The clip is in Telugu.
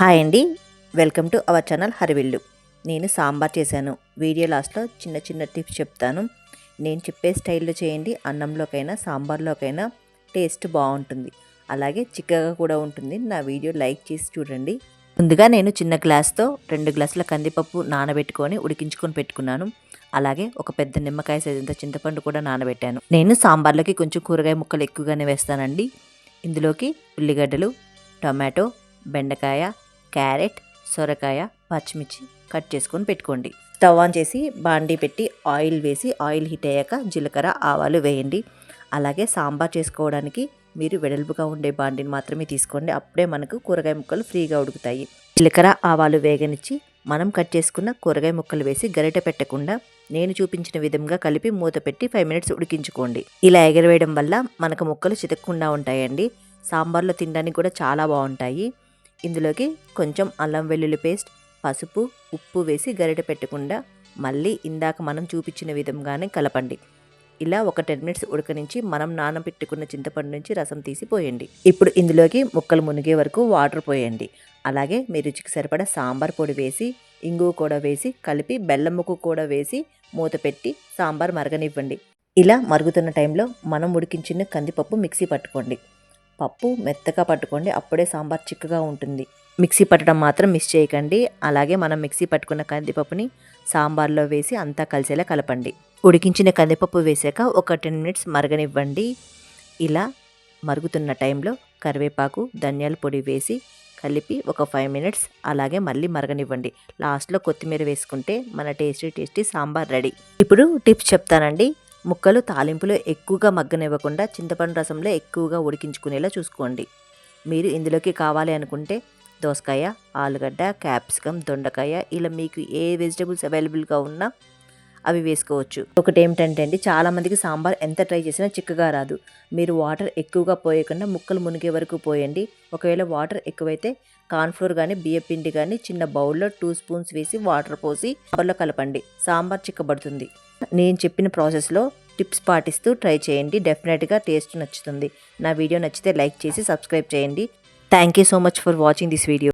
హాయ్ అండి. వెల్కమ్ టు అవర్ ఛానల్ హరివిల్లు. నేను సాంబార్ చేశాను. వీడియో లాస్ట్లో చిన్న చిన్న టిప్స్ చెప్తాను. నేను చెప్పే స్టైల్లో చేయండి. అన్నంలోకైనా సాంబార్లోకైనా టేస్ట్ బాగుంటుంది. అలాగే చిక్కగా కూడా ఉంటుంది. నా వీడియో లైక్ చేసి చూడండి. ముందుగా నేను చిన్న గ్లాస్తో రెండు గ్లాసుల కందిపప్పు నానబెట్టుకొని ఉడికించుకొని పెట్టుకున్నాను. అలాగే ఒక పెద్ద నిమ్మకాయ సైజంత చింతపండు కూడా నానబెట్టాను. నేను సాంబార్లోకి కొంచెం కూరగాయ ముక్కలు ఎక్కువగానే వేస్తానండి. ఇందులోకి ఉల్లిగడ్డలు టొమాటో బెండకాయ క్యారెట్ సొరకాయ పచ్చిమిర్చి కట్ చేసుకొని పెట్టుకోండి. స్టవ్ ఆన్ చేసి బాండీ పెట్టి ఆయిల్ వేసి ఆయిల్ హీట్ అయ్యాక జీలకర్ర ఆవాలు వేయండి. అలాగే సాంబార్ చేసుకోవడానికి మీరు వెడల్పుగా ఉండే బాండీని మాత్రమే తీసుకోండి. అప్పుడే మనకు కూరగాయ ముక్కలు ఫ్రీగా ఉడుకుతాయి. జీలకర్ర ఆవాలు వేగనిచ్చి మనం కట్ చేసుకున్న కూరగాయ ముక్కలు వేసి గరిటె పెట్టకుండా నేను చూపించిన విధంగా కలిపి మూత పెట్టి ఫైవ్ మినిట్స్ ఉడికించుకోండి. ఇలా ఎగరవేయడం వల్ల మనకు ముక్కలు చితక్కుండా ఉంటాయండి. సాంబార్లో తినడానికి కూడా చాలా బాగుంటాయి. ఇందులోకి కొంచెం అల్లం వెల్లుల్లి పేస్ట్ పసుపు ఉప్పు వేసి గరిట పెట్టకుండా మళ్ళీ ఇందాక మనం చూపించిన విధంగానే కలపండి. ఇలా ఒక టెన్ మినిట్స్ ఉడకనించి మనం నానబెట్టుకున్న చింతపండు నుంచి రసం తీసి పోయండి. ఇప్పుడు ఇందులోకి ముక్కలు మునిగే వరకు వాటర్ పోయండి. అలాగే మీ రుచికి సరిపడా సాంబార్ పొడి వేసి ఇంగువ కూడా వేసి కలిపి బెల్లం ముక్కు కూడా వేసి మూత పెట్టి సాంబార్ మరగనివ్వండి. ఇలా మరుగుతున్న టైంలో మనం ఉడికించిన కందిపప్పు మిక్సీ పట్టుకోండి. పప్పు మెత్తగా పట్టుకోండి అప్పుడే సాంబార్ చిక్కగా ఉంటుంది. మిక్సీ పట్టడం మాత్రం మిస్ చేయకండి. అలాగే మనం మిక్సీ పట్టుకున్న కందిపప్పుని సాంబార్లో వేసి అంతా కలిసేలా కలపండి. ఉడికించిన కందిపప్పు వేసాక ఒక టెన్ మినిట్స్ మరగనివ్వండి. ఇలా మరుగుతున్న టైంలో కరివేపాకు ధనియాల పొడి వేసి కలిపి ఒక ఫైవ్ మినిట్స్ అలాగే మళ్ళీ మరగనివ్వండి. లాస్ట్లో కొత్తిమీర వేసుకుంటే మన టేస్టీ టేస్టీ సాంబార్ రెడీ. ఇప్పుడు టిప్స్ చెప్తానండి. ముక్కలు తాలింపులో ఎక్కువగా మగ్గనివ్వకుండా చింతపండు రసంలో ఎక్కువగా ఉడికించుకునేలా చూసుకోండి. మీరు ఇందులోకి కావాలి అనుకుంటే దోసకాయ ఆలుగడ్డ క్యాప్సికమ్ దొండకాయ ఇలా మీకు ఏ వెజిటబుల్స్ అవైలబుల్గా ఉన్నా అవి వేసుకోవచ్చు. ఒకటి ఏమిటంటే అండి చాలామందికి సాంబార్ ఎంత ట్రై చేసినా చిక్కగా రాదు. మీరు వాటర్ ఎక్కువగా పోయకుండా ముక్కలు మునిగే వరకు పోయండి. ఒకవేళ వాటర్ ఎక్కువైతే కార్న్ఫ్లోర్ కానీ బియ్య పిండి కానీ చిన్న బౌల్లో టూ స్పూన్స్ వేసి వాటర్ పోసి సాంబార్లో కలపండి. సాంబార్ చిక్కబడుతుంది. నేను చెప్పిన ప్రాసెస్లో టిప్స్ పాటిస్తూ ట్రై చేయండి. డెఫినెట్గా టేస్ట్ నచ్చుతుంది. నా వీడియో నచ్చితే లైక్ చేసి సబ్స్క్రైబ్ చేయండి. Thank you so much for watching this video.